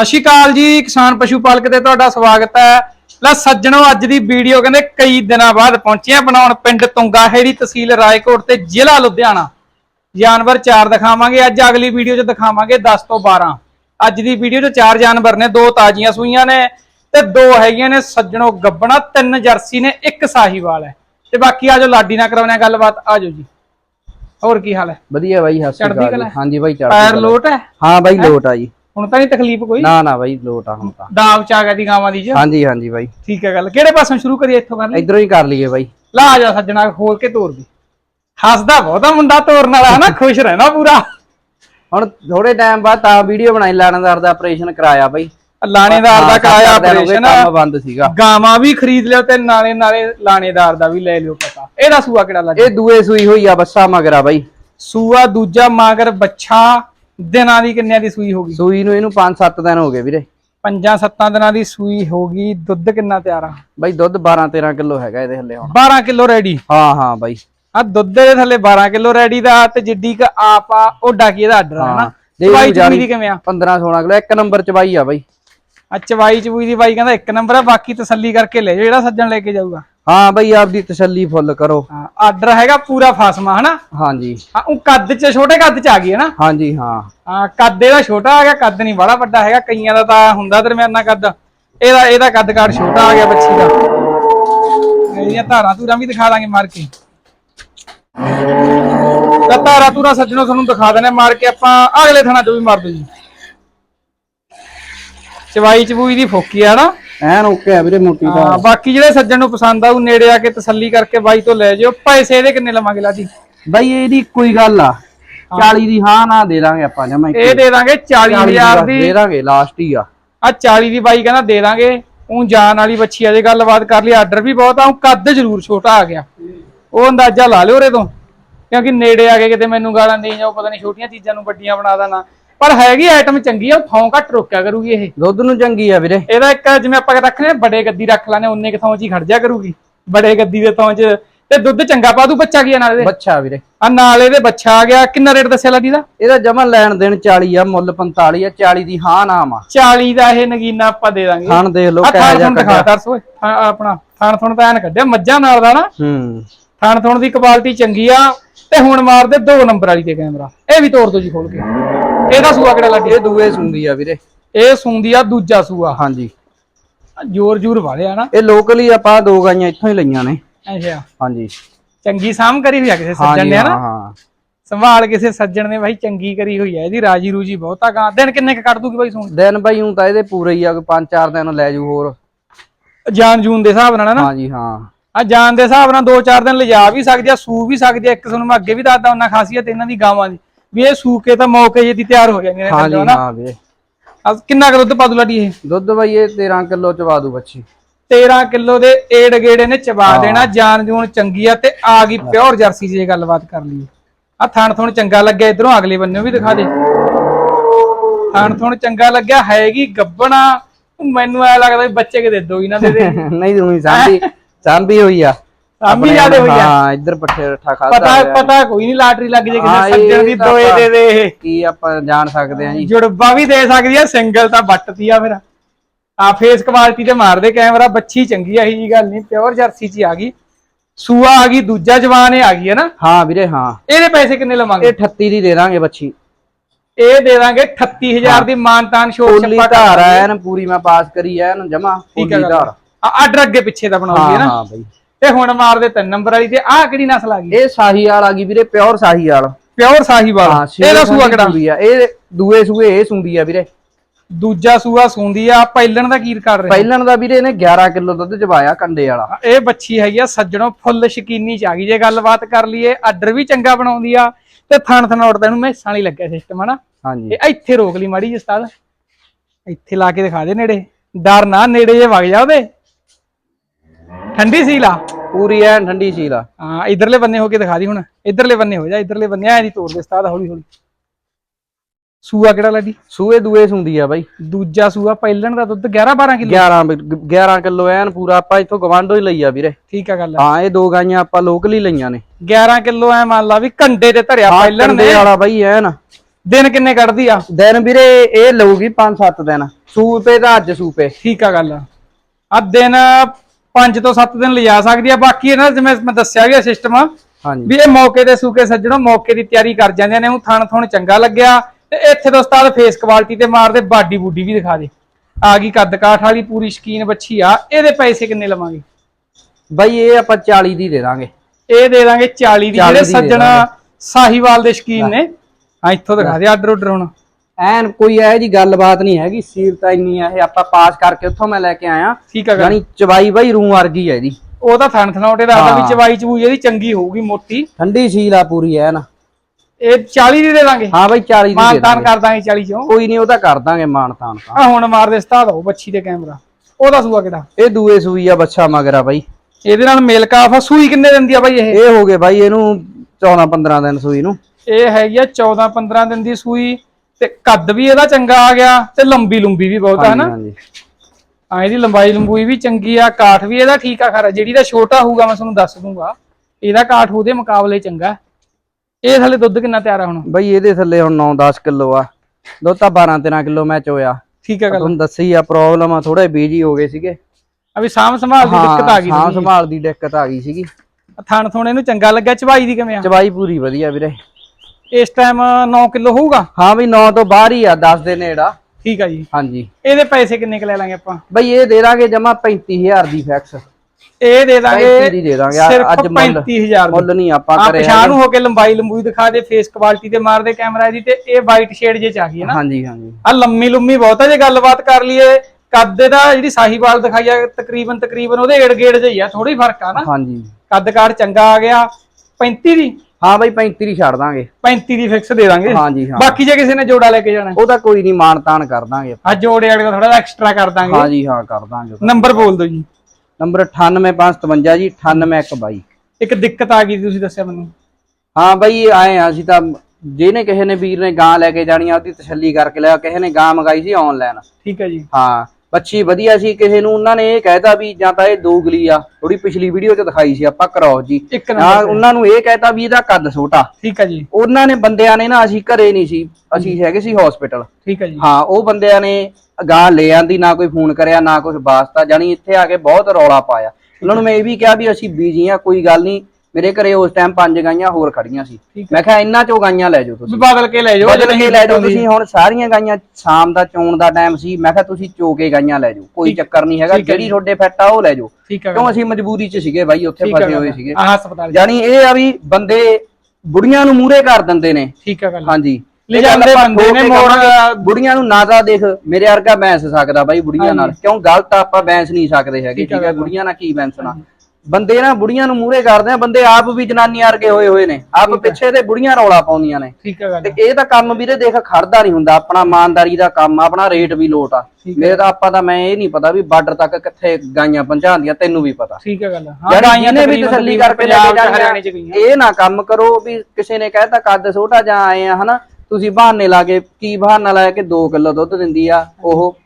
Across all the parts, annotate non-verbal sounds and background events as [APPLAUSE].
ਸਤਿ ਸ਼੍ਰੀ ਅਕਾਲ ਜੀ ਕਿਸਾਨ ਪਸ਼ੂ ਪਾਲਕ ਤੇ ਤੁਹਾਡਾ ਸਵਾਗਤ ਹੈ। ਲੈ ਸੱਜਣੋ ਅੱਜ ਦੀ ਵੀਡੀਓ ਕਹਿੰਦੇ ਕਈ ਦਿਨਾਂ ਬਾਅਦ ਪਹੁੰਚੇ ਆ ਬਣਾਉਣ ਪਿੰਡ ਤੁੰਗਾ ਹੈਰੀ ਤਹਿਸੀਲ ਰਾਏਕੋਟ ਤੇ ਜ਼ਿਲ੍ਹਾ ਲੁਧਿਆਣਾ। ਜਾਨਵਰ ਚਾਰ ਦਿਖਾਵਾਂਗੇ ਅੱਜ ਅਗਲੀ ਵੀਡੀਓ 'ਚ ਦਿਖਾਵਾਂਗੇ 10 ਤੋਂ 12 ਅੱਜ ਦੀ ਵੀਡੀਓ 'ਚ ਚਾਰ ਜਾਨਵਰ ਨੇ ਦੋ ਤਾਜ਼ੀਆਂ ਸੂਈਆਂ ਨੇ ਤੇ ਦੋ ਹੈਗੀਆਂ ਨੇ ਸੱਜਣੋ ਗੱਬਣਾ ਤਿੰਨ ਜਰਸੀ ਨੇ ਇੱਕ ਸਾਹੀਵਾਲ ਹੈ। ਤੇ ਬਾਕੀ ਆਜੋ ਲਾਡੀ ਨਾਲ ਕਰਾਉਣੇ ਆ ਗੱਲਬਾਤ ਆਜੋ ਜੀ। ਹੋਰ ਕੀ ਹਾਲ ਹੈ? ਵਧੀਆ ਬਾਈ ਸ਼੍ਰੀ ਚੜ੍ਹਦੀ ਕਲਾ? ਹਾਂਜੀ ਬਾਈ ਚੜ੍ਹਦੀ ਪੈਰ। ਲੋਟ ਹੈ? ਹਾਂ ਬਾਈ ਲੋਟ ਆ ਜੀ। ਹੁਣ ਤਾਂ ਨਹੀਂ ਤਕਲੀਫ ਕੋਈ? ਨਾ ਨਾ ਬਾਈ ਲੋਟ ਆ ਹੁਣ ਤਾਂ। ਦਾਵ ਚ ਆ ਗਿਆ ਦੀ ਗਾਵਾਂ ਦੀ ਜੀ? ਹਾਂਜੀ ਹਾਂਜੀ ਬਾਈ। ਠੀਕ ਹੈ ਗੱਲ। ਕਿਹੜੇ ਪਾਸੋਂ ਸ਼ੁਰੂ ਕਰੀਏ ਇੱਥੋਂ ਕਰ ਲਈ ਇਧਰੋਂ ਹੀ ਕਰ ਲਈਏ ਬਾਈ। ਲਾ ਆ ਜਾ ਸੱਜਣਾ ਖੋਲ ਕੇ ਤੋਰ ਦੀ। ਹੱਸਦਾ ਬਹੁਤਾ ਮੁੰਡਾ ਤੋਰਨ ਵਾਲਾ ਹਨਾ? ਖੁਸ਼ ਰਹਿਣਾ ਪੂਰਾ। ਹੁਣ ਥੋੜੇ ਟਾਈਮ ਬਾਅਦ ਤਾਂ ਵੀਡੀਓ ਬਣਾਈ ਲਾਣੇਦਾਰ ਦਾ ਆਪਰੇਸ਼ਨ ਕਰਾਇਆ ਬਾਈ। ਲਾਣੇਦਾਰ ਦਾ ਕਰਾਇਆ ਆਪਰੇਸ਼ਨ ਕੰਮ ਬੰਦ ਸੀਗਾ। ਗਾਵਾਂ ਵੀ ਖਰੀਦ ਲਿਓ ਤੇ ਨਾਲੇ ਨਾਲੇ ਲਾਣੇਦਾਰ ਦਾ ਵੀ ਲੈ ਲਿਓ ਪਤਾ। ਇਹਦਾ ਸੂਆ ਕਿਹੜਾ ਲੱਗ ਇਹ ਦੂਏ ਸੂਈ ਹੋਈ ਆ ਬੱਸਾ ਮਗਰਾ ਬਾਈ। ਸੂਆ ਦੂਜਾ ਮਾਗਰ ਬੱਚਾ ਦਿਨਾਂ ਦੀ ਕਿੰਨਿਆਂ ਦੀ ਸੂਈ ਹੋਗੀ ਸੂਈ ਨੂੰ ਇਹਨੂੰ 5-7 ਦਿਨ ਹੋ ਗਏ ਵੀਰੇ। ਪੰਜਾਂ ਸੱਤਾਂ ਦਿਨਾਂ ਦੀ ਸੂਈ ਹੋਗੀ ਦੁੱਧ ਕਿੰਨਾ ਤਿਆਰ ਆ? ਬਾਈ ਦੁੱਧ 12-13 ਕਿਲੋ ਹੈਗਾ ਇਹਦੇ ਹੱਲੇ ਹੁਣ। 12 ਕਿਲੋ ਰੈਡੀ? ਹਾਂ ਹਾਂ ਬਾਈ। ਆ ਦੁੱਧ ਦੇ ਥੱਲੇ 12 ਕਿਲੋ ਰੈਡੀ ਦਾ ਤੇ ਜਿੱਡੀ ਕ ਆਪ ਆ ਡਾਕੀ ਦਾ ਆਰਡਰ ਹੈ। ਨਾ ਦੇ ਚਵਾਈ ਦੀ ਕਿਵੇਂ ਆ? 15-16 ਕਿਲੋ ਇੱਕ ਨੰਬਰ ਚ ਬਾਈ ਆ ਬਾਈ। ਆ ਚਵਾਈ ਚੂਈ ਦੀ ਬਾਈ ਕਹਿੰਦਾ ਇੱਕ ਨੰਬਰ ਆ ਬਾਕੀ ਤਸੱਲੀ ਕਰਕੇ ਲੈ ਜਿਹੜਾ ਸੱਜਣ ਲੈ ਕੇ ਜਾਊਗਾ। ਹਾਂ ਬਾਈ ਆਪਦੀ ਤਸੱਲੀ ਫੁੱਲ ਕਰੋ। ਹਾਂ ਆਰਡਰ ਹੈਗਾ ਪੂਰਾ ਫਾਸਮਾ ਹਨਾ? ਹਾਂਜੀ। ਆ ਉਹ ਕੱਦ ਚ ਛੋਟੇ ਕੱਦ ਚ ਆ ਗਈ ਹੈ ਨਾ ਹਾਂਜੀ ਹਾਂ। ਹਾਂ ਕੱਦ ਇਹਦਾ ਛੋਟਾ ਆ ਗਿਆ ਕੱਦ ਨਹੀਂ ਬੜਾ ਵੱਡਾ ਹੈਗਾ ਕਈਆਂ ਦਾ ਤਾਂ ਹੁੰਦਾ ਦਰਮਿਆਨਾ ਕੱਦ। ਇਹਦਾ ਇਹਦਾ ਕੱਦ ਕਾਠ ਛੋਟਾ ਆ ਗਿਆ ਬੱਚੀ ਦਾ। ਇਹਦੀਆਂ ਧਾਰਾਂ ਧੂਰਾਂ ਵੀ ਦਿਖਾ ਦਾਂਗੇ ਮਾਰ ਕੇ। ਤਾਂ ਧਾਰਾਂ ਧੂਰਾਂ ਸੱਜਣੋ ਤੁਹਾਨੂੰ ਦਿਖਾ ਦਨੇ ਮਾਰ ਕੇ ਆਪਾਂ ਅਗਲੇ ਥਾਣਾ ਚੋਂ ਵੀ ਮਾਰ ਦੋ ਜੀ। ਚਵਾਈ ਚਬੂਈ ਦੀ ਫੋਕੀ ਆ ਨਾ ਐਨ ਓਕੇ ਆ ਵੀਰੇ ਮੋਟੀ ਦਾ ਹਾਂ ਬਾਕੀ ਜਿਹੜੇ ਸੱਜਣ ਨੂੰ ਪਸੰਦ ਆਊ ਨੇੜੇ ਆ ਕੇ ਤਸੱਲੀ ਕਰਕੇ ਬਾਈ ਤੋਂ ਲੈ ਜਿਓ। ਪੈਸੇ ਇਹਦੇ ਕਿੰਨੇ ਲਵਾਂਗੇ ਲਾਡੀ? ਬਾਈ ਇਹਦੀ ਕੋਈ ਗੱਲ ਆ। 40 ਦੀ ਹਾਂ ਨਾ ਦੇ ਦਾਂਗੇ ਆਪਾਂ ਜਮਾ ਇਹ ਦੇ ਦਾਂਗੇ 40000 ਦੀ ਦੇ। ਦਾਂਗੇ ਲਾਸਟ ਹੀ ਆ। ਆ 40 ਦੀ ਬਾਈ ਕਹਿੰਦਾ ਦੇ ਦਾਂਗੇ। ਉਹ ਜਾਨ ਵਾਲੀ ਬੱਚੀ ਆ ਜੇ ਗੱਲਬਾਤ ਕਰ ਲਈ ਆਰਡਰ ਵੀ ਬਹੁਤ ਆ ਉਹ ਕੱਦ ਜ਼ਰੂਰ ਛੋਟਾ ਆ ਗਿਆ। ਉਹ ਅੰਦਾਜ਼ਾ ਲਾ ਲਿਓ ਉਰੇ ਤੋਂ। ਕਿਉਂਕਿ ਨੇੜੇ ਆ ਕੇ ਕਿਤੇ ਮੈਨੂੰ ਗਾਲਾਂ ਦੇਈ ਜਾਓ ਪਤਾ ਨਹੀਂ ਛੋਟੀਆਂ ਚੀਜ਼ਾਂ ਨੂੰ ਵੱਡੀਆਂ ਬਣਾ ਦੇਣਾ ਪਰ ਹੈਗੀ ਆਈਟਮ ਚੰਗੀ ਆ ਉਹ ਥੋਂ ਘੱਟ ਰੋਕਿਆ ਕਰੂਗੀ ਇਹ। ਦੁੱਧ ਨੂੰ ਚੰਗੀ ਆ ਵੀਰੇ। ਇਹਦਾ ਇੱਕ ਜਿਵੇਂ ਆਪਾਂ ਰੱਖਨੇ ਬੜੇ ਗੱਦੀ ਰੱਖ ਲਾਨੇ ਉਹਨੇ ਕਿ ਥਾਂ 'ਚ ਹੀ ਖੜ ਜਾ ਕਰੂਗੀ। ਬੜੇ ਗੱਦੀ ਦੇ ਥਾਂ 'ਚ। ਤੇ ਦੁੱਧ ਚੰਗਾ ਪਾ ਦੂ ਬੱਚਾ ਕੀ ਨਾਲ ਇਹਦੇ? ਬੱਚਾ ਵੀਰੇ। ਆ ਨਾਲ ਇਹਦੇ ਬੱਚਾ ਆ ਗਿਆ ਕਿੰਨਾ ਰੇਟ ਦੱਸਿਆ ਲਾਡੀ ਦਾ? ਇਹਦਾ ਜਮਾ ਲੈਣ ਦੇਣ 40 ਆ ਮੁੱਲ 45 ਆ 40 ਦੀ ਹਾਂ ਨਾਮ ਆ। 40 ਦਾ ਇਹ ਨਗੀਨਾ ਆਪਾਂ ਦੇ ਦਾਂਗੇ। ਖਾਣ ਦੇਖ ਲਓ ਕਿਹੋ ਥਾਣ ਜਿਹਾ ਥੁਣ ਦਿਖਾ ਕੱਢਿਆ। ਦਰਸ ਓਏ। ਆਪਣਾ ਥਾਣ ਥੁਣ ਤਾਂ ਐਨ ਕੱਢਿਆ ਮੱਝਾਂ ਨਾਲ ਦਾ ਨਾ। ਹੂੰ। ਥਾਣ ਥੁਣ ਦੀ ਕੁਆਲਿਟੀ ਚੰਗੀ ਆ। ਤੇ ਹੁਣ ਮਾਰ ਦੇ ਦੋ ਨੰਬਰ ਵਾਲੀ ਤੇ ਕੈਮਰਾ। ਇਹ ਵੀ ਤੋੜ ਦੋ ਜੀ ਖੋਲ ਕੇ। ਇਹਦਾ ਸੂਆ ਕਿਹੜਾ ਲੱਗੇ? ਇਹ ਦੂਏ ਸੁੰਦੀ ਆ ਵੀਰੇ। ਇਹ ਸੁੰਦੀ ਆ ਦੂਜਾ ਸੂਆ। ਹਾਂਜੀ। ਜੋਰ ਜੂਰ ਵਾਲਿਆ ਨਾ। ਇਹ ਲੋਕਲ ਹੀ ਆਪਾਂ ਦੋ ਗਾਈਆਂ ਇੱਥੋਂ ਹੀ ਲਈਆਂ ਨੇ। ਅੱਛਾ। ਹਾਂਜੀ। ਚੰਗੀ ਸਾਮ ਕਰੀ ਹੋਈ ਆ ਕਿਸੇ ਸੱਜਣ ਨੇ ਹਾਂ ਹਾਂ। ਸੰਭਾਲ ਕਿਸੇ ਸੱਜਣ ਨੇ ਬਾਈ ਚੰਗੀ ਕਰੀ ਹੋਈ ਆ। ਇਹਦੀ ਰਾਜੀ ਰੂਜੀ ਬਹੁਤਾ ਗਾਂ। ਦਿਨ ਕਿੰਨੇ ਕ ਕੱਢ ਦੂਗੀ ਬਾਈ ਸੁਣ? ਦਿਨ ਬਾਈ ਹੁਣ ਤਾਂ ਇਹਦੇ ਪੂਰੇ ਹੀ ਆ ਕੋਈ 5-4 ਦਿਨ ਲੈ ਜੂ ਹੋਰ। ਜਾਨ ਜੂਨ ਦੇ ਹਿਸਾਬ ਨਾਲ ਨਾ ਹਾਂਜੀ ਹਾਂ। ਆ ਜਾਨ ਦੇ ਹਿਸਾਬ ਨਾਲ 2-4 ਦਿਨ ਲਿਜਾ ਵੀ ਸਕਦੀ ਆ ਸੂ ਵੀ ਸਕਦੀ ਆ। ਇੱਕ ਤੁਹਾਨੂੰ ਮੈਂ ਅੱਗੇ ਵੀ ਦੱਸਦਾ ਉਹਨਾਂ ਖਾਸੀਅਤ ਇਹਨਾਂ ਦੀ ਗਾਵਾਂ ਦੀ। ਵੀ ਇਹ ਸੂ ਕੇ ਤਾਂ ਮੌਕੇ ਜੇ ਦੀ ਤਿਆਰ ਹੋ ਜਾਂਦੀਆਂ ਨੇ ਥੱਲੇ ਨਾ ਹਾਂ ਵੀਰੇ ਆ ਕਿੰਨਾ ਕੁ ਦੁੱਧ ਪਾ ਦੂ ਲਾਡੀ ਇਹ? ਦੁੱਧ ਬਾਈ ਇਹ 13 ਕਿਲੋ ਚਵਾ ਦੂ ਬੱਚੀ। 13 ਕਿਲੋ ਦੇ ਏੜ ਗੇੜੇ ਨੇ ਚਬਾ ਦੇਣਾ ਜਾਨ ਜੂਨ ਚੰਗੀ ਆ ਤੇ ਆ ਗਈ ਪਿਓਰ ਜਰਸੀ ਜੇ ਗੱਲਬਾਤ ਕਰ ਲਈਏ। ਆ ਥਣ ਥਣ ਚੰਗਾ ਲੱਗਿਆ ਇਧਰੋਂ ਅਗਲੇ ਬੰਨੇ ਵੀ ਦਿਖਾ ਦੇ। ਥਣ ਥਣ ਚੰਗਾ ਲੱਗਿਆ ਹੈਗੀ ਗੱਬਣਾ। ਮੈਨੂੰ ਐ ਲੱਗਦਾ ਵੀ ਬੱਚੇ ਕਿਤੇ ਦੋ ਹੀ ਦੇ ਦੇ। [LAUGHS] ਨਹੀਂ ਦੂਣੀ ਸਾਂਭੀ। ਸਾਂਭੀ ਹੋਈ ਆ। ਸਾਂਭੀ ਜ਼ਿਆਦੇ ਹੋਈ ਆ। ਹਾਂ ਇੱਧਰ ਪੱਠੇ ਰੱਠਾ ਖਾਦਾ ਪਤਾ ਪਤਾ ਕੋਈ ਨਹੀਂ ਲਾਟਰੀ ਲੱਗ ਜੇ ਕਿਸੇ ਸੱਜਣ ਦੀ ਦੋਏ ਦੇ ਦੇ ਇਹ। ਕੀ ਆਪਾਂ ਜਾਣ ਸਕਦੇ ਆ ਜੀ। ਜੁੜਬਾ ਵੀ ਦੇ ਸਕਦੀ ਆ ਸਿੰਗਲ ਤਾਂ ਵੱਟਤੀ ਆ ਫਿਰ ਆ ਫੇਸ ਕੁਆਲਿਟੀ ਤੇ ਮਾਰਦੇ ਕੈਮਰਾ ਬੱਚੀ ਚੰਗੀ ਆ ਇਹੀ ਗੱਲ ਨਹੀਂ ਪਿਓਰ ਜਰਸੀ ਚ ਆ ਗਈ। ਸੂਆ ਆ ਗਈ ਦੂਜਾ ਜਵਾਨ ਇਹ ਆ ਗਈ ਹੈ ਨਾ। ਹਾਂ ਵੀਰੇ ਹਾਂ। ਇਹਦੇ ਪੈਸੇ ਕਿੰਨੇ ਲਵਾਂਗੇ? ਇਹ 38 ਦੀ ਦੇ ਦਾਂਗੇ ਬੱਚੀ। ਇਹ ਦੇ ਦਾਂਗੇ 38000 ਦੀ ਮਾਨਤਾਨ ਸ਼ੋਰ ਛੱਪਾ ਧਾਰ ਆ ਐਨ ਪੂਰੀ ਮੈਂ ਪਾਸ ਕਰੀ ਐਨ ਜਮਾ ਠੀਕ ਪੋਲੀ ਹੈ ਧਾਰ। ਆਰਡਰ ਅੱਗੇ ਪਿੱਛੇ ਦਾ ਬਣਾਉਗੀ ਹਾਂ ਨਾ। ਹਾਂ ਬਾਈ। ਤੇ ਹੁਣ ਮਾਰਦੇ ਤਿੰਨ ਨੰਬਰ ਵਾਲੀ ਤੇ ਆਹ ਕਿਹੜੀ ਨਸਲ ਆ ਗਈ? ਇਹ ਸਾਹੀਵਾਲ ਆ ਗਈ ਵੀਰੇ ਪਿਓਰ ਸਾਹੀਵਾਲ ਪਿਓਰ ਸਾਹੀਵਾਲ ਇਹਦਾ ਸੂਆ ਕਿਹੜਾ? ਹੁੰਦੀ ਆ। ਇਹ ਦੂਏ ਸੂਏ ਇਹ ਸੁੰਦੀ ਆ ਵੀਰੇ। ਦੂਜਾ ਸੂਆ ਸੁੰਦੀ ਆ ਪਹਿਲਣ ਦਾ ਕੀ ਕਰ ਰਿਹਾ? ਪਹਿਲਣ ਦਾ ਵੀਰੇ ਇਹਨੇ 11 ਕਿਲੋ ਦੁੱਧ ਚਵਾਇਆ ਕੰਡੇ ਵਾਲਾ। ਇਹ ਬੱਚੀ ਹੈਗੀ ਆ ਸੱਜਣੋਂ ਫੁੱਲ ਸ਼ਕੀਨੀ ਚ ਆ ਗਈ। ਜੇ ਗੱਲਬਾਤ ਕਰ ਲਈਏ ਆਰਡਰ ਵੀ ਚੰਗਾ ਬਣਾਉਂਦੀ ਆ ਤੇ ਥਣ ਥਣੋੜ ਦਾ ਇਹਨੂੰ ਮੈਸਾਂ ਵਾਲੀ ਲੱਗਿਆ ਸਿਸਟਮ ਹਨਾ? ਹਾਂਜੀ। ਇਹ ਇੱਥੇ ਰੋਕ ਲਈ ਮਾੜੀ ਜਿਹੀ ਉਸਤਾਦ। ਇੱਥੇ ਲਾ ਕੇ ਦਿਖਾ ਦੇ ਨੇੜੇ। ਡਰ ਨਾ ਨੇੜੇ ਜੇ ਵਗ ਜਾ ਉਹਦੇ। ਠੰਡੀ ਸੀ ਲਾ ਪੂਰੀ ਐਨ ਠੰਡੀ ਸੀਲ ਆ। ਹਾਂ ਇਧਰਲੇ ਬੰਨੇ ਹੋ ਕੇ ਦਿਖਾ ਦੀ ਹੁਣ। ਇਧਰਲੇ ਬੰਨੇ ਹੋ ਜਾ ਇਧਰਲੇ ਬੰਨੇ ਐ ਨਹੀਂ ਤੋੜ ਦੇ ਉਸਤਾਦ ਹੌਲੀ ਹੌਲੀ। ਸੂਆ ਕਿਹੜਾ ਲੱਡੀ? ਸੂਏ ਦੂਏ ਸੁੰਦੀ ਆ ਬਾਈ। ਦੂਜਾ ਸੂਆ ਪਹਿਲਣ ਦਾ ਦੁੱਧ 11 12 ਕਿਲੋ? 11 ਵੀ- 11 ਕਿਲੋ ਐਨ ਪੂਰਾ ਆਪਾਂ ਇੱਥੋਂ ਗਵਾਂਡੋ ਹੀ ਲਈ ਆ ਵੀਰੇ। ਠੀਕ ਆ ਗੱਲ ਆ। ਹਾਂ ਇਹ ਦੋ ਗਾਈਆਂ ਆਪਾਂ ਲੋਕਲ ਹੀ ਲਈਆਂ ਨੇ। 11 ਕਿਲੋ ਐ ਮੰਨ ਲਾ ਵੀ ਘੰਟੇ ਤੇ ਧਰਿਆ ਪਹਿਲਣ ਨੇ। ਵਾਲਾ ਬਾਈ ਐਨ। ਦਿਨ ਕਿੰਨੇ ਕੱਢਦੀ ਆ? ਦਿਨ ਵੀਰੇ ਇਹ ਲਊਗੀ 5-7 ਦਿਨ। ਸੂਪੇ ਦਾ ਅੱਜ ਸੂਪੇ। ਠੀਕ ਆ ਗੱਲ ਆ ਦਿਨ 5 ਤੋਂ 7 ਦਿਨ ਲਿਜਾ ਸਕਦੀ ਆ। ਬਾਕੀ ਇਹਨਾਂ ਜਿਵੇਂ ਮੈਂ ਦੱਸਿਆ ਗਿਆ ਸਿਸਟਮ ਹਾਂਜੀ। ਵੀ ਇਹ ਮੌਕੇ ਦੇ ਸੂਕੇ ਸੱਜਣੋ ਮੌਕੇ ਦੀ ਤਿਆਰੀ ਕਰ ਜਾਂਦੇ ਨੇ। ਉਹ ਥਣ ਥਣ ਚੰਗਾ ਲੱਗਿਆ। ਤੇ ਇੱਥੇ ਤੋਂ ਉਸਤਾਦ ਫੇਸ ਕੁਆਲਿਟੀ ਤੇ ਮਾਰਦੇ ਬਾਡੀ ਬੂਡੀ ਵੀ ਦਿਖਾ ਦੇ। ਆ ਗਈ ਕੱਦ ਕਾਠ ਵਾਲੀ ਪੂਰੀ ਸ਼ਕੀਨ ਬੱਚੀ ਆ। ਇਹਦੇ ਪੈਸੇ ਕਿੰਨੇ ਲਵਾਂਗੇ? ਬਾਈ ਇਹ ਆਪਾਂ 40 ਦੀ ਦੇ ਦਾਂਗੇ। ਇਹ ਦੇ ਦਾਂਗੇ 40 ਦੀ। 40 ਜਿਹੜੇ ਸੱਜਣ। ਸਾਹੀਵਾਲ ਦੇ ਸ਼ਕੀਨ ਨੇ। ਆ ਇੱਥੋਂ ਦਿਖਾ ਦੇ ਆਰਡਰ ਆਰਡਰ ਹੁਣ। ਐਨ ਕੋਈ ਇਹ ਜੀ ਗੱਲਬਾਤ ਨਹੀਂ ਹੈਗੀ ਸੀਲ ਤਾਂ ਇੰਨੀ ਆ ਇਹ ਆਪਾਂ ਪਾਸ ਕਰਕੇ ਉੱਥੋਂ ਮੈਂ ਲੈ ਕੇ ਆਇਆ। ਠੀਕ ਆ ਗੱਲ। ਯਾਨੀ ਚਬਾਈ ਬਾਈ ਰੂੰ ਵਰਗੀ ਹੈ ਇਹਦੀ। ਉਹ ਤਾਂ ਥਣ ਥਣਾਉਟੇ ਦੱਸਦਾ ਵੀ ਹਾਂ। ਚਵਾਈ ਚਬੂਈ ਇਹਦੀ ਚੰਗੀ ਹੋਊਗੀ ਮੋਟੀ। ਠੰਡੀ ਸੀਲ ਆ ਪੂਰੀ ਐ ਨਾ ਇਹ 40 ਦੀ ਦੇ ਦਾਂਗੇ। ਹਾਂ ਬਾਈ 40 ਦੀ ਦੇ ਮਾਨ ਤਾਨ ਦਾਂਗੇ। ਕਰ ਦਾਂਗੇ 40 ਚੋਂ। ਕੋਈ ਨਹੀਂ ਉਹ ਤਾਂ ਕਰ ਦਾਂਗੇ ਮਾਨ ਤਾਨ ਤਾਂ। ਆ ਹੁਣ ਮਾਰਦੇ ਉਸਤਾਦ ਉਹ ਬੱਚੀ ਦੇ ਕੈਮਰਾ। ਉਹਦਾ ਸੂਆ ਕਿਹੜਾ ਇਹ ਦੂਏ ਸੂਈ ਆ ਬੱਚਾ ਮਗਰਾ ਬਾਈ। ਇਹਦੇ ਨਾਲ ਮੇਲ ਕਾਫ ਆ ਸੂਈ ਕਿੰਨੇ ਦਿੰਦੀ ਆ ਬਾਈ ਇਹ? ਇਹ ਹੋ ਗਏ ਬਾਈ ਇਹਨੂੰ 14 15 ਦਿਨ ਸੂਈ ਨੂੰ। ਇਹ ਹੈਗੀ ਆ 14 15 ਦਿਨ ਦੀ ਸੂਈ। ਤੇ ਕੱਦ ਵੀ ਇਹਦਾ ਚੰਗਾ ਆ ਗਿਆ ਤੇ ਲੰਬੀ ਲੰਬੀ ਵੀ ਬਹੁਤ ਆ ਨਾ ਹਾਂਜੀ। ਆ ਇਹਦੀ ਲੰਬਾਈ ਲੰਬੂਈ ਵੀ ਚੰਗੀ ਆ ਕਾਠ ਵੀ ਇਹਦਾ ਠੀਕ ਆ ਖਰਾ ਜਿਹੜੀ ਦਾ ਛੋਟਾ ਹੋਊਗਾ ਮੈਂ ਤੁਹਾਨੂੰ ਦੱਸ ਦੂੰਗਾ ਇਹਦਾ ਕਾਠ ਉਹਦੇ ਮੁਕਾਬਲੇ ਚੰਗਾ ਇਹ ਥੱਲੇ ਦੁੱਧ ਕਿੰਨਾ ਤਿਆਰ ਆ ਹੁਣ? ਬਾਈ ਇਹਦੇ ਥੱਲੇ ਹੁਣ 9-10 ਕਿਲੋ ਆ ਦੁੱਧ ਤਾਂ 12-13 ਕਿਲੋ ਮੈਂ ਚੋਇਆ। ਠੀਕ ਆ ਗੱਲ। ਤੁਹਾਨੂੰ ਦੱਸੀ ਆ ਪ੍ਰੋਬਲਮ ਆ ਥੋੜੇ ਬੀਜੀ ਹੋ ਗਏ ਸੀਗੇ। ਆ ਵੀ ਸਾਂਭ ਸੰਭਾਲ ਦੀ ਦਿੱਕਤ ਆ ਗਈ ਥੋੜ੍ਹੀ। ਸੰਭਾਲ ਦੀ ਦਿੱਕਤ ਆ ਗਈ ਸੀਗੀ। ਥਣ ਥੋਣੇ ਇਹਨੂੰ ਚੰਗਾ ਲੱਗਿਆ ਚਵਾਈ ਦੀ ਕਿਵੇਂ ਆ? ਚਬਾਈ ਪੂਰੀ ਵਧੀਆ ਵੀਰੇ। ਇਸ ਟਾਈਮ 9 ਕਿਲੋ ਹੋਊਗਾ? ਹਾਂ ਵੀ 9 ਤੋਂ ਬਾਹਰ ਹੀ ਆ 10 ਦੇ ਨੇੜਾ। ਠੀਕ ਆ ਜੀ। ਹਾਂਜੀ। ਇਹਦੇ ਪੈਸੇ ਕਿੰਨੇ ਕੁ ਲੈ ਲਾਂਗੇ ਆਪਾਂ? ਬਈ ਇਹ ਦੇ ਦਾਂਗੇ ਜਮਾ 35000 ਦੀ ਫੈਕਸ ਇਹ ਦੇ 35 ਦਾਂਗੇ ਦੀ ਦੇ ਦਾਂਗੇ। ਆ- ਸਿਰਫ ਅੱਜ ਮੁੱਲ 35000 ਦੀ। ਮੁੱਲ ਨਹੀਂ ਆਪਾਂ ਆ ਕਰੇ ਪਛਾਣ ਨੂੰ ਹੋ ਕੇ ਲੰਬਾਈ ਲੰਬੂਈ ਦਿਖਾ ਦੇ ਫੇਸ ਕੁਆਲਿਟੀ ਤੇ ਮਾਰਦੇ ਕੈਮਰਾ ਦੀ ਤੇ ਇਹ ਵਾਈਟ ਸ਼ੇਡ ਜੇ ਚ ਆ ਗਈ ਹੈ ਨਾ। ਹਾਂਜੀ ਹਾਂਜੀ। ਆ ਲੰਮੀ ਲੰਮੀ ਬਹੁਤ ਆ ਜੇ ਗੱਲਬਾਤ ਕਰ ਲਈਏ ਕੱਦ ਦਾ ਜਿਹੜੀ ਸਾਹੀਵਾਲ ਦਿਖਾਈ ਆ ਤਕਰੀਬਨ ਤਕਰੀਬਨ ਉਹਦੇ ਏੜ ਗੇੜ ਜਿਹੀ ਆ ਥੋੜੀ ਫ਼ਰਕ ਆ ਨਾ। ਹਾਂਜੀ। ਕੱਦ ਕਾਠ ਚੰਗਾ ਆ ਗਿਆ। 35 ਦੀ। ਹਾਂ ਬਈ 35 ਦੀ ਛੱਡ ਦਾਂਗੇ। 35 ਦੀ ਫਿਕਸ ਦੇ ਦਾਂਗੇ। ਹਾਂਜੀ ਹਾਂ। ਬਾਕੀ ਜੇ ਕਿਸੇ ਨੇ ਜੋੜਾ ਲੈ ਕੇ ਜਾਣਾ। ਉਹ ਤਾਂ ਕੋਈ ਨਹੀਂ ਮਾਨ ਤਾਨ ਕਰ ਦਾਂਗੇ ਆ ਜੋੜੇ ਵਾਲੇ ਦਾ ਥੋੜਾ ਐਕਸਟਰਾ ਕਰ ਦਾਂਗੇ। ਹਾਂਜੀ ਹਾਂ ਕਰ ਦਾਂਗੇ ਨੰਬਰ ਬੋਲ ਦਿਓ ਜੀ। ਨੰਬਰ 98557 ਜੀ 98122 ਇੱਕ ਦਿੱਕਤ ਆ ਗਈ ਤੁਸੀਂ ਦੱਸਿਆ ਮੈਨੂੰ। ਹਾਂ ਬਈ ਆਏ ਆ ਅਸੀਂ ਤਾਂ ਜਿਹਨੇ ਕਿਸੇ ਨੇ ਵੀਰ ਨੇ ਗਾਂ ਲੈ ਕੇ ਜਾਣੀ ਆ ਉਹਦੀ ਤਸੱਲੀ ਕਰਕੇ ਲਿਆ ਕਿਸੇ ਨੇ ਗਾਂ ਮੰਗਾਈ ਸੀ ਆਨਲਾਈਨ ਠੀਕ ਹੈ ਜੀ। ਹਾਂ। ਬੱਚੀ ਵਧੀਆ ਸੀ ਕਿਸੇ ਨੂੰ ਉਹਨਾਂ ਨੇ ਇਹ ਕਹਿਤਾ ਵੀ ਜਾਂ ਤਾਂ ਇਹ ਦੋਗਲੀ ਆ। ਥੋੜੀ ਪਿਛਲੀ ਵੀਡੀਓ 'ਚ ਦਿਖਾਈ ਸੀ ਆਪਾਂ ਕਰੋ ਜੀ। ਇੱਕ ਹਾਂ ਉਹਨਾਂ ਨੂੰ ਇਹ ਕਹਿਤਾ ਵੀ ਇਹਦਾ ਕੱਦ ਛੋਟਾ। ਠੀਕ ਹੈ ਜੀ। ਉਹਨਾਂ ਨੇ ਬੰਦਿਆਂ ਨੇ ਨਾ ਅਸੀਂ ਘਰੇ ਨਹੀਂ ਸੀ ਅਸੀਂ ਹੈਗੇ ਸੀ ਹਸਪੀਟਲ ਠੀਕ ਹੈ ਜੀ। ਹਾਂ ਉਹ ਬੰਦਿਆਂ ਨੇ ਗਾਂ ਲੈ ਆਂਦੀ ਨਾ ਕੋਈ ਫੋਨ ਕਰਿਆ ਨਾ ਕੁਝ ਵਾਸਤਾ ਜਾਨੀ ਇੱਥੇ ਆ ਕੇ ਬਹੁਤ ਰੌਲਾ ਪਾਇਆ। ਉਹਨਾਂ ਨੂੰ ਮੈਂ ਇਹ ਵੀ ਕਿਹਾ ਵੀ ਅਸੀਂ ਬੀਜੀ ਆ ਕੋਈ ਗੱਲ ਨਹੀਂ ਮੇਰੇ ਘਰੇ ਉਸ ਟਾਈਮ ਪੰਜ ਗਾਈਆਂ ਹੋਰ ਖੜੀਆਂ ਸੀ। ਮੈਂ ਕਿਹਾ ਇਹਨਾਂ ਚੋਂ ਗਾਈਆਂ ਲੈ ਜਾਓ ਤੁਸੀਂ। ਬਦਲ ਕੇ ਲੈ ਜਾਓ ਬਦਲ ਕੇ ਲੈ ਜਾਓ ਤੁਸੀਂ। ਹੁਣ ਸਾਰੀਆਂ ਗਾਈਆਂ ਸ਼ਾਮ ਦਾ ਚੋਣ ਦਾ ਟਾਈਮ ਸੀ। ਮੈਂ ਕਿਹਾ ਤੁਸੀਂ ਚੋ ਕੇ ਗਾਈਆਂ ਲੈ ਜਾਓ। ਕੋਈ ਚੱਕਰ ਨਹੀਂ ਹੈਗਾ। ਜਿਹੜੀ ਤੁਹਾਡੇ ਫਿੱਟ ਆ ਉਹ ਲੈ ਜਾਓ। ਕਿਉਂ ਅਸੀਂ ਮਜਬੂਰੀ 'ਚ ਸੀਗੇ ਬਾਈ ਉੱਥੇ ਫਸੇ ਹੋਏ ਸੀਗੇ। ਜਾਨੀ ਇਹ ਆ ਵੀ ਬੰਦੇ ਬੁੜੀਆਂ ਨੂੰ ਮੂਹਰੇ ਕਰ ਦਿੰਦੇ ਨੇ। ਠੀਕ ਹੈ ਗੱਲ ਹਾਂਜੀ। ਲੈ ਇਹ ਗੱਲ ਜਾਂਦੇ ਆਪਾਂ ਬੰਦੇ ਨੇ ਮੋੜ- ਬੁੜੀਆਂ ਨੂੰ ਨਾ ਤਾਂ ਦੇਖ ਮੇਰੇ ਵਰਗਾ ਬੈਂਸ ਸਕਦਾ ਬਾਈ ਬੁੜੀਆਂ ਨਾਲ। ਕਿਉਂ ਗਲਤ ਆਪਾਂ ਬੈਂਸ ਨਹੀਂ ਸਕਦੇ ਹੈਗੇ। ਠੀਕ ਹੈ। ਬੁੜੀਆਂ ਨਾਲ ਕੀ ਬੈਂਸਣਾ ਬੰਦੇ ਨਾ ਬੁੜੀਆਂ ਨੂੰ ਮੂਹਰੇ ਕਰਦੇ ਆ ਬੰਦੇ ਆਪ ਵੀ ਜਨਾਨੀ ਵਰਗੇ ਹੋਏ ਹੋਏ ਨੇ। ਆਪ ਪਿੱਛੇ ਤੇ ਬੁੜੀਆਂ ਰੌਲਾ ਪਾਉਂਦੀਆਂ ਨੇ। ਠੀਕ ਹੈ ਗੱਲ ਤੇ ਇਹ ਤਾਂ ਕੰਮ ਵੀਰੇ ਦੇਖ ਖੜਦਾ ਨਹੀਂ ਹੁੰਦਾ ਆਪਣਾ ਇਮਾਨਦਾਰੀ ਦਾ ਕੰਮ ਆ, ਆਪਣਾ ਰੇਟ ਵੀ ਲੋਟ ਆ। ਮੇਰੇ ਤਾਂ ਆਪਾਂ ਤਾਂ ਮੈਂ ਇਹ ਨਹੀਂ ਪਤਾ ਵੀ ਬਾਰਡਰ ਤੱਕ ਕਿੱਥੇ ਗਾਈਆਂ ਪਹੁੰਚਾਉਂਦੀਆਂ ਤੈਨੂੰ ਵੀ ਪਤਾ। ਠੀਕ ਹੈ ਗੱਲ ਹਾਂ। ਯਾਰ ਗਾਈਆਂ ਜਿਹਨੇ ਵੀ ਤਕਰੀਬਨ ਤਸੱਲੀ ਕਰਕੇ ਲੈ ਪੰਜਾਬ ਕੇ ਚ, ਹਰਿਆਣੇ ਚ ਜਾਣੀ ਗਈਆਂ। ਇਹ ਨਾ ਕੰਮ ਕਰੋ ਵੀ ਕਿਸੇ ਨੇ ਕਹਿਤਾ ਕੱਦ ਛੋਟਾ ਜਾਂ ਆਏ ਆ ਹਨਾ? ਤੁਸੀਂ ਬਹਾਨੇ ਲਾ ਕੇ ਕੀ ਬਹਾਨਾ ਲਾਇਆ ਕਿ 2 ਕਿਲੋ ਦੁੱਧ ਦਿੰਦੀ ਆ ਉਹ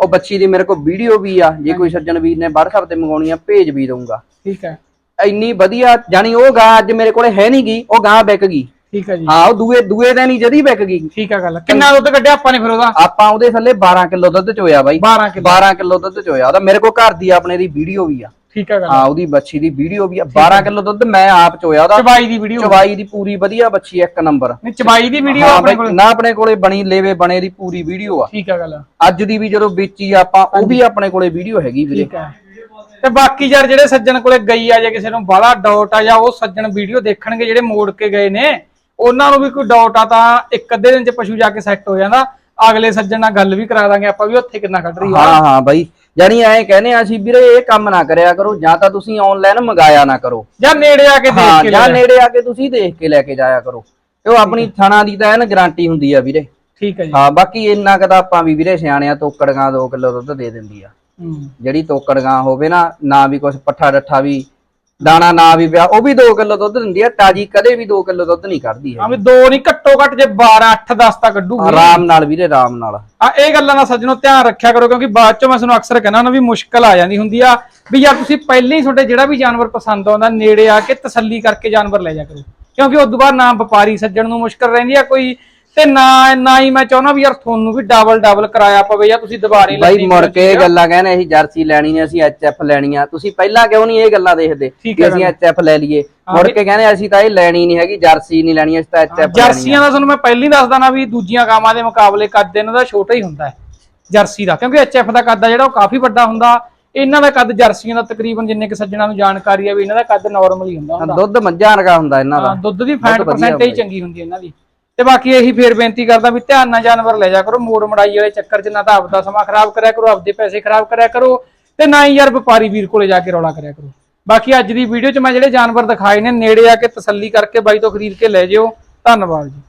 ਉਹ ਬੱਚੀ ਦੀ ਮੇਰੇ ਕੋਲ ਵੀਡੀਓ ਵੀ ਆ ਜੇ ਕੋਈ ਸੱਜਣ ਵੀਰ ਨੇ WhatsApp ਤੇ ਮੰਗਾਉਣੀ ਆ ਭੇਜ ਵੀ ਦਊਂਗਾ। ਠੀਕ ਹੈ। ਇੰਨੀ ਵਧੀਆ ਜਾਨੀ ਉਹ ਗਾਂ ਅੱਜ ਮੇਰੇ ਕੋਲੇ ਹੈ ਨਹੀਂ ਗਈ ਉਹ ਗਾਂ ਵਿਕ ਗਈ। ਠੀਕ ਹੈ ਜੀ। ਹਾਂ ਉਹ ਦੂਏ ਦੂਏ ਦਿਨ ਹੀ ਜਦੀ ਵਿਕ ਗਈ। ਠੀਕ ਹੈ ਗੱਲ। ਕਿੰਨਾ ਦੁੱਧ ਕੱਢਿਆ ਆਪਾਂ ਨੇ ਫਿਰ ਉਹਦਾ? ਆਪਾਂ ਉਹਦੇ ਥੱਲੇ 12 ਕਿਲੋ ਦੁੱਧ ਚੋਇਆ ਬਾਈ। 12 ਕਿਲੋ। 12 ਕਿਲੋ ਦੁੱਧ ਚੋਇਆ ਉਹਦਾ ਮੇਰੇ ਕੋਲ ਘਰ ਦੀ ਆਪਣੇ ਦੀ ਵੀਡੀਓ ਵੀ ਆ। ਠੀਕ ਹੈ ਗੱਲ। ਹਾਂ ਉਹਦੀ ਬੱਚੀ ਦੀ ਵੀਡੀਓ ਵੀ ਆ 12 ਕਿਲੋ ਦੁੱਧ ਮੈਂ ਆਪ ਚੋਇਆ ਉਹਦਾ। ਚਬਾਈ ਦੀ ਵੀਡੀਓ। ਚਵਾਈ ਦੀ ਪੂਰੀ ਵਧੀਆ ਬੱਚੀ ਇੱਕ ਨੰਬਰ। ਨਹੀਂ ਚਬਾਈ ਦੀ ਵੀਡੀਓ ਆਪਣੇ ਕੋਲ। ਨਾ ਆਪਣੇ ਕੋਲੇ ਬਣੀ ਲੇਵੇ ਬਣੇ ਦੀ ਪੂਰੀ ਵੀਡੀਓ ਆ। ਠੀਕ ਹੈ ਗੱਲ। ਅੱਜ ਦੀ ਵੀ ਜਦੋਂ ਵੇਚੀ ਆਪਾਂ ਉਹ ਵੀ ਆਪਣੇ ਕੋਲੇ ਵੀਡੀਓ ਹੈਗੀ ਵੀਰੇ। ਠੀਕ ਹੈ ਤੇ ਬਾਕੀ ਯਾਰ ਜਿਹੜੇ ਸੱਜਣ ਕੋਲੇ ਗਈ ਆ ਜਾਂ ਕਿਸੇ ਨੂੰ ਬਾਹਲਾ ਡਾਊਟ ਆ ਜਾਂ ਉਹ ਸੱਜਣ ਵੀਡੀਓ ਦੇਖਣਗੇ ਜਿਹੜੇ ਮੋੜ ਕੇ ਗਏ ਨੇ ਉਹਨਾਂ ਨੂੰ ਵੀ ਕੋਈ ਡਾਊਟ ਆ ਤਾਂ ਇੱਕ ਅੱਧੇ ਦਿਨ ਚ ਪਸ਼ੂ ਜਾ ਕੇ ਸੈੱਟ ਹੋ ਜਾਂਦਾ। ਅਗਲੇ ਸੱਜਣ ਨਾਲ ਗੱਲ ਵੀ ਕਰਾ ਦਾਂਗੇ ਆਪਾਂ ਵੀ ਉੱਥੇ ਕਿੰਨਾ ਕੱਢ ਰਹੀ ਆ। ਹਾਂ ਹਾਂ ਬਾਈ। ਜਾਨੀ ਐਂ ਕਹਿੰਦੇ ਆ ਅਸੀਂ ਵੀਰੇ ਇਹ ਕੰਮ ਨਾ ਕਰਿਆ ਕਰੋ ਜਾਂ ਤਾਂ ਤੁਸੀਂ ਆਨਲਾਈਨ ਮੰਗਾਇਆ ਨਾ ਕਰੋ। ਜਾਂ ਨੇੜੇ ਆ ਕੇ ਦੇਖ ਹਾਂ ਕੇ ਜਾਂ ਲੈ ਨੇੜੇ ਆ ਕੇ ਤੁਸੀਂ ਦੇਖ ਕੇ ਲੈ ਕੇ ਜਾਇਆ ਕਰੋ। ਤੇ ਉਹ ਆਪਣੀ ਥਣਾ ਦੀ ਤਾਂ ਐਨ ਗਾਰੰਟੀ ਹੁੰਦੀ ਆ ਵੀਰੇ। ਠੀਕ ਹੈ ਜੀ। ਹਾਂ ਬਾਕੀ ਇੰਨਾ ਕਦਾ ਆਪਾਂ ਵੀ ਵੀਰੇ ਸਿਆਣਿਆ ਤੋਕੜਗਾ 2 ਕਿਲੋ ਦੁੱਧ ਦੇ ਦਿੰਦੀ ਆ। ਹੂੰ। ਜਿਹੜੀ ਤੋਕੜਗਾ ਹੋਵੇ ਨਾ ਨਾ ਵੀ ਕੁਝ ਪੱਠਾ ਡੱਠਾ ਵੀ ਦਾਣਾ ਨਾ ਵੀ ਪਿਆ ਉਹ ਵੀ 2 ਕਿਲੋ ਦੁੱਧ ਦਿੰਦੀ ਆ ਤਾਜੀ ਕਦੇ ਵੀ 2 ਕਿਲੋ ਦੁੱਧ ਨਹੀਂ ਕੱਢਦੀ ਆ ਹੈ ਵੀ ਦੋ ਨਹੀਂ ਘੱਟੋ ਘੱਟ ਜੇ 12 8 10 ਤਾਂ ਕੱਢੂਗੀ। ਆਰਾਮ ਨਾਲ ਵੀਰੇ ਆਰਾਮ ਨਾਲ। ਆ ਇਹ ਗੱਲਾਂ ਦਾ ਸੱਜਣੋ ਧਿਆਨ ਰੱਖਿਆ ਕਰੋ ਕਿਉਂਕਿ ਬਾਅਦ ਚੋਂ ਮੈਂ ਤੁਹਾਨੂੰ ਅਕਸਰ ਕਹਿੰਦਾ ਨਾ ਵੀ ਮੁਸ਼ਕਲ ਆ ਜਾਂਦੀ ਹੁੰਦੀ ਆ। ਵੀ ਯਾਰ ਤੁਸੀਂ ਪਹਿਲਾਂ ਹੀ ਤੁਹਾਡੇ ਜਿਹੜਾ ਵੀ ਜਾਨਵਰ ਪਸੰਦ ਆਉਂਦਾ ਨੇੜੇ ਆ ਕੇ ਤਸੱਲੀ ਕਰਕੇ ਜਾਨਵਰ ਲੈ ਜਾ ਕਰੋ। ਕਿਉਂਕਿ ਉਸ ਤੋਂ ਬਾਅਦ ਨਾ ਵਪਾਰੀ ਸੱਜਣ ਨੂੰ ਮੁਸ਼ਕਲ ਰਹਿੰਦੀ ਆ ਕੋਈ ਤੇ ਨਾ ਨਾ ਹੀ ਮੈਂ ਚਾਹੁੰਦਾ ਵੀ ਯਾਰ ਤੁਹਾਨੂੰ ਵੀ ਡਬਲ ਡਬਲ ਕਰਾਇਆ ਪਵੇ ਜਾਂ ਤੁਸੀਂ ਦੁਬਾਰੇ ਬਾਈ ਮੁੜ ਕੇ ਇਹ ਗੱਲਾਂ ਕਹਿੰਦੇ ਅਸੀਂ ਜਰਸੀ ਲੈਣੀ ਨੇ ਅਸੀਂ ਐਚਐਫ ਲੈਣੀ ਆ ਤੁਸੀਂ ਪਹਿਲਾਂ ਕਿਉਂ ਨਹੀਂ ਇਹ ਗੱਲਾਂ ਦੇਖਦੇ ਕਿ ਅਸੀਂ ਐਚਐਫ ਲੈ ਲਈਏ? ਮੁੜ ਕੇ ਕਹਿੰਦੇ ਅਸੀਂ ਤਾਂ ਇਹ ਲੈਣੀ ਨਹੀਂ ਹੈਗੀ ਜਰਸੀ ਨਹੀਂ ਲੈਣੀ ਅਸੀਂ ਤਾਂ ਐਚਐਫ ਜਰਸੀਆਂ ਦਾ ਤੁਹਾਨੂੰ ਮੈਂ ਪਹਿਲਾਂ ਹੀ ਦੱਸਦਾ ਨਾ ਵੀ ਦੂਜੀਆਂ ਗਾਵਾਂ ਦੇ ਮੁਕਾਬਲੇ ਕੱਦ ਇਹਨਾਂ ਦਾ ਛੋਟਾ ਹੀ ਹੁੰਦਾ ਹੈ ਜਰਸੀ ਦਾ। ਕਿਉਂਕਿ ਐਚਐਫ ਦਾ ਕੱਦ ਆ ਜਿਹੜਾ ਉਹ ਕਾਫੀ ਵੱਡਾ ਹੁੰਦਾ। ਇਹਨਾਂ ਦਾ ਕੱਦ ਜਰਸੀਆਂ ਦਾ ਤਕਰੀਬਨ ਜਿੰਨੇ ਕਿ ਸੱਜਣਾ ਨੂੰ ਜਾਣਕਾਰੀ ਆ ਵੀ ਇਹਨਾਂ ਦਾ ਕੱਦ ਨਾਰਮਲ ਹੀ ਹੁੰਦਾ ਹੁੰਦਾ। ਦੁੱਧ ਮੱਝਾਂ ਵਰਗਾ ਹੁੰਦਾ ਇਹਨਾਂ ਦਾ। ਦੁੱਧ ਦੀ ਫੈਟ ਪਰਸੈਂਟੇਜ ਚੰਗੀ ਹੁੰਦੀ ਹੈ ਇਹਨਾਂ ਦੀ। ਤੇ ਬਾਕੀ ਇਹੀ ਫੇਰ ਬੇਨਤੀ ਕਰਦਾ ਵੀ ਧਿਆਨ ਨਾਲ ਜਾਨਵਰ ਲੈ ਜਾ ਕਰੋ ਮੋੜ ਮੜਾਈ ਵਾਲੇ ਚੱਕਰ 'ਚ ਨਾ ਤਾਂ ਆਪਦਾ ਸਮਾਂ ਖਰਾਬ ਕਰਿਆ ਕਰੋ, ਆਪਦੇ ਪੈਸੇ ਖਰਾਬ ਕਰਿਆ ਕਰੋ ਤੇ ਨਾ ਹੀ ਯਾਰ ਵਪਾਰੀ ਵੀਰ ਕੋਲੇ ਜਾ ਕੇ ਰੌਲਾ ਕਰਿਆ ਕਰੋ। ਬਾਕੀ ਅੱਜ ਦੀ ਵੀਡੀਓ 'ਚ ਮੈਂ ਜਿਹੜੇ ਜਾਨਵਰ ਦਿਖਾਏ ਨੇ, ਨੇੜੇ ਆ ਕੇ ਤਸੱਲੀ ਕਰਕੇ ਬਾਈ ਤੋਂ ਖਰੀਦ ਕੇ ਲੈ ਜਿਓ। ਧੰਨਵਾਦ ਜੀ।